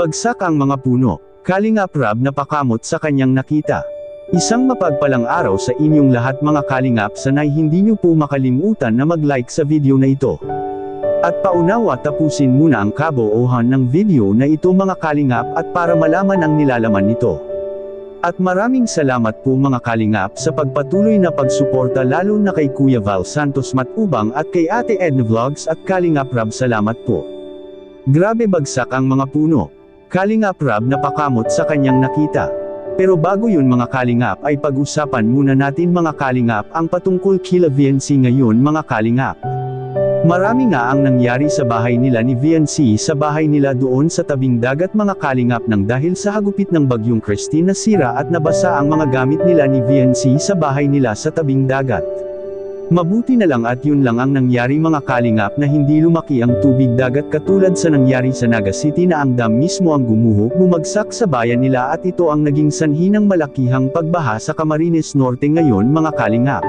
Bagsak ang mga puno. Kalingap Rab napakamot sa kanyang nakita. Isang mapagpalang araw sa inyong lahat mga kalingap sanay hindi niyo po makalimutan na mag-like sa video na ito. At paunawa tapusin muna ang kaboohan ng video na ito mga kalingap at para malaman ang nilalaman nito. At maraming salamat po mga kalingap sa pagpatuloy na pagsuporta lalo na kay Kuya Val Santos Matubang at kay Ate Edna Vlogs at Kalingap Rab salamat po. Grabe bagsak ang mga puno. Kalingap Rab napakamot sa kanyang nakita. Pero bago yun mga kalingap ay pag-usapan muna natin mga kalingap ang patungkol kila VNC ngayon mga kalingap. Marami nga ang nangyari sa bahay nila ni VNC sa bahay nila doon sa tabing dagat mga kalingap nang dahil sa hagupit ng bagyong Christine nasira at nabasa ang mga gamit nila ni VNC sa bahay nila sa tabing dagat. Mabuti na lang at yun lang ang nangyari mga kalingap na hindi lumaki ang tubig dagat katulad sa nangyari sa Naga City na ang dam mismo ang gumuho bumagsak sa bayan nila at ito ang naging sanhi ng malakihang pagbaha sa Camarines Norte ngayon mga kalingap.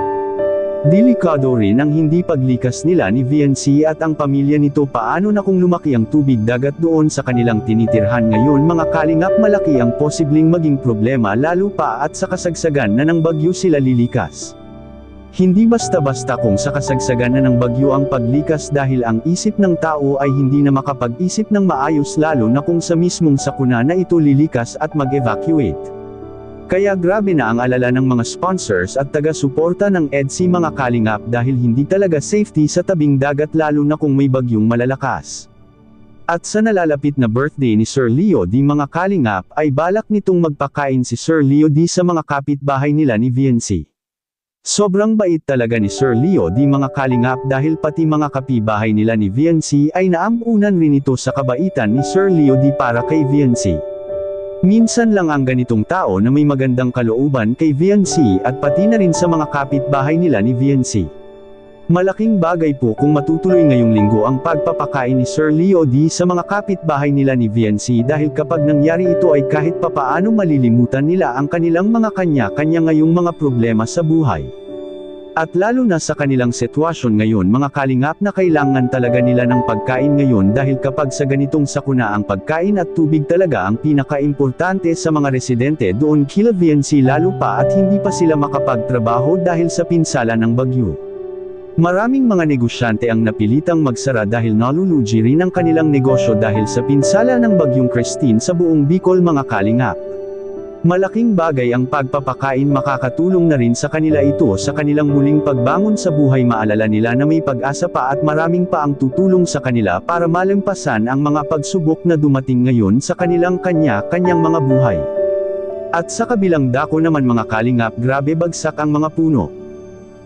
Delikado rin ang hindi paglikas nila ni VNC at ang pamilya nito paano na kung lumaki ang tubig dagat doon sa kanilang tinitirhan ngayon mga kalingap malaki ang posibleng maging problema lalo pa at sa kasagsagan na ng bagyo sila lilikas. Hindi basta-basta kung sa kasagsagan ng bagyo ang paglikas dahil ang isip ng tao ay hindi na makapag-isip ng maayos lalo na kung sa mismong sakuna na ito lilikas at mag-evacuate. Kaya grabe na ang alala ng mga sponsors at taga-suporta ng EDSI mga kalingap dahil hindi talaga safety sa tabing dagat lalo na kung may bagyong malalakas. At sa nalalapit na birthday ni Sir Leo di mga kalingap ay balak nitong magpakain si Sir Leo di sa mga kapitbahay nila ni VNC. Sobrang bait talaga ni Sir Leo di mga kalingap dahil pati mga kapibahay nila ni VNC ay naamunan rin ito sa kabaitan ni Sir Leo di para kay VNC. Minsan lang ang ganitong tao na may magandang kalooban kay VNC at pati na rin sa mga kapitbahay nila ni VNC. Malaking bagay po kung matutuloy ngayong linggo ang pagpapakain ni Sir Leo D sa mga kapitbahay nila ni VNC dahil kapag nangyari ito ay kahit papaano malilimutan nila ang kanilang mga kanya-kanya ngayong mga problema sa buhay. At lalo na sa kanilang sitwasyon ngayon mga kalingap na kailangan talaga nila ng pagkain ngayon dahil kapag sa ganitong sakuna ang pagkain at tubig talaga ang pinaka-importante sa mga residente doon kila VNC lalo pa at hindi pa sila makapagtrabaho dahil sa pinsala ng bagyo. Maraming mga negosyante ang napilitang magsara dahil nalulugi rin ang kanilang negosyo dahil sa pinsala ng bagyong Christine sa buong Bicol mga kalingap. Malaking bagay ang pagpapakain makakatulong na rin sa kanila ito sa kanilang muling pagbangon sa buhay maalala nila na may pag-asa pa at maraming pa ang tutulong sa kanila para malampasan ang mga pagsubok na dumating ngayon sa kanilang kanya-kanyang mga buhay. At sa kabilang dako naman mga kalingap grabe bagsak ang mga puno.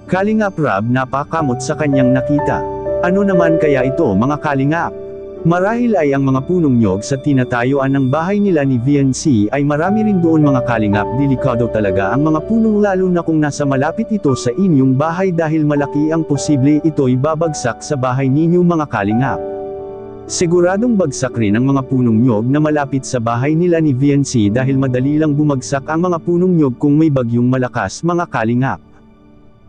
Kalingap Rab napakamot sa kanyang nakita. Ano naman kaya ito mga kalingap? Marahil ay ang mga punong nyog sa tinatayuan ng bahay nila ni VNC ay marami rin doon mga kalingap delikado talaga ang mga punong lalo na kung nasa malapit ito sa inyong bahay dahil malaki ang posible ito'y babagsak sa bahay ninyo mga kalingap. Siguradong bagsak rin ang mga punong nyog na malapit sa bahay nila ni VNC dahil madali lang bumagsak ang mga punong nyog kung may bagyong malakas mga kalingap.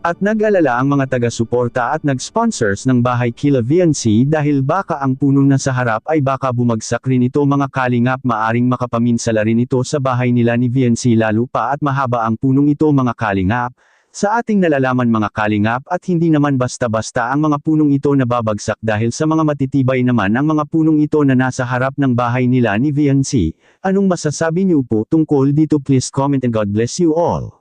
At nag-alala ang mga taga-suporta at nag-sponsors ng bahay kila VNC dahil baka ang puno na sa harap ay baka bumagsak rin ito mga kalingap maaring makapaminsala rin ito sa bahay nila ni VNC lalo pa at mahaba ang punong ito mga kalingap. Sa ating nalalaman mga kalingap at hindi naman basta-basta ang mga punong ito na babagsak dahil sa mga matitibay naman ang mga punong ito na nasa harap ng bahay nila ni VNC. Anong masasabi niyo po tungkol dito please comment and God bless you all.